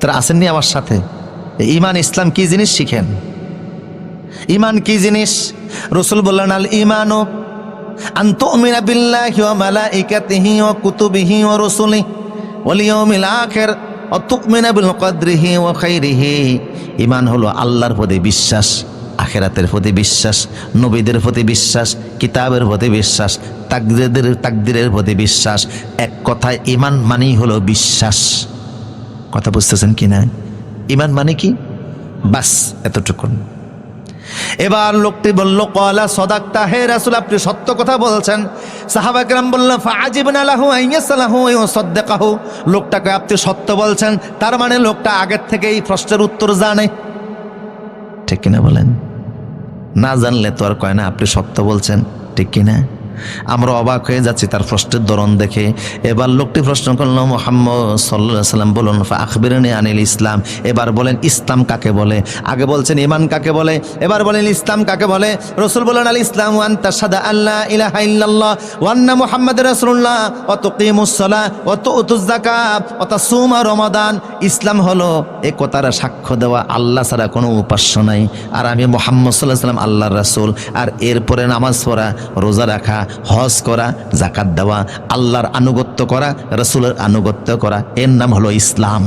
আপনারা আসেননি আমার সাথে। ইমান ইসলাম কি জিনিস শিখেন? ইমান কি জিনিস? রসুল বললেন, আল ওয়া কুতুবিহি ইমান হলো বিশ্বাস, আখেরাতের প্রতি বিশ্বাস, নবীদের প্রতি বিশ্বাস, কিতাবের প্রতি বিশ্বাস, তাকদিরের তাকদিরের প্রতি বিশ্বাস। এক কথায় ইমান মানেই হলো বিশ্বাস। কথা বুঝতেছেন কি না? ইমান মানে কি? বাস, এতটুকুন। এবার লোকটি বলল, কলা সদাক্তা, হে রাসুল, আপনি সত্য কথা বলছেন। সাহাবাকরাম বলল ফাজিবনা লাহু আইয়াসালাহু সাদ্দাকাহু। লোকটাকে, আপনি সত্য বলছেন, তার মানে লোকটা আগের থেকে এই প্রশ্নের উত্তর জানে। ঠিক কিনা বলেন? না জানলে তো আর কয় না, আপনি সত্য বলছেন। ঠিক কিনা? আমরা অবাক হয়ে যাচ্ছি তার প্রশ্নের ধরন দেখে। এবার লোকটি প্রশ্ন করল, মোহাম্মদ সাল্লাহ সাল্লাম বলুন আখবিরনি আনিল ইসলাম। এবার বলেন, ইসলাম কাকে বলে? আগে বলছেন ইমান কাকে বলে? এবার বলেন, ইসলাম কাকে বলে? রসুল বলেন আল ইসলাম ওয়ান তাসাদা আল্লাহ ইলাহা ইল্লাল্লাহ ওয়ান্না মুহাম্মদ রাসূলুল্লাহ। অত কিমুসসালাহ অত উতুজাকাত অত সুমা রমাদান। ইসলাম হলো এ কথার সাক্ষ্য দেওয়া আল্লাহ ছাড়া কোনো উপাস্য নাই। আর আমি মোহাম্মদ সাল্লাহ সাল্লাম আল্লাহর রাসূল। আর এরপরে নামাজ পড়া, রোজা রাখা হজ করা জাকাত দেওয়া আল্লাহর আনুগত্য করা রসুলের আনুগত্য করা। এর নাম হলো ইসলাম।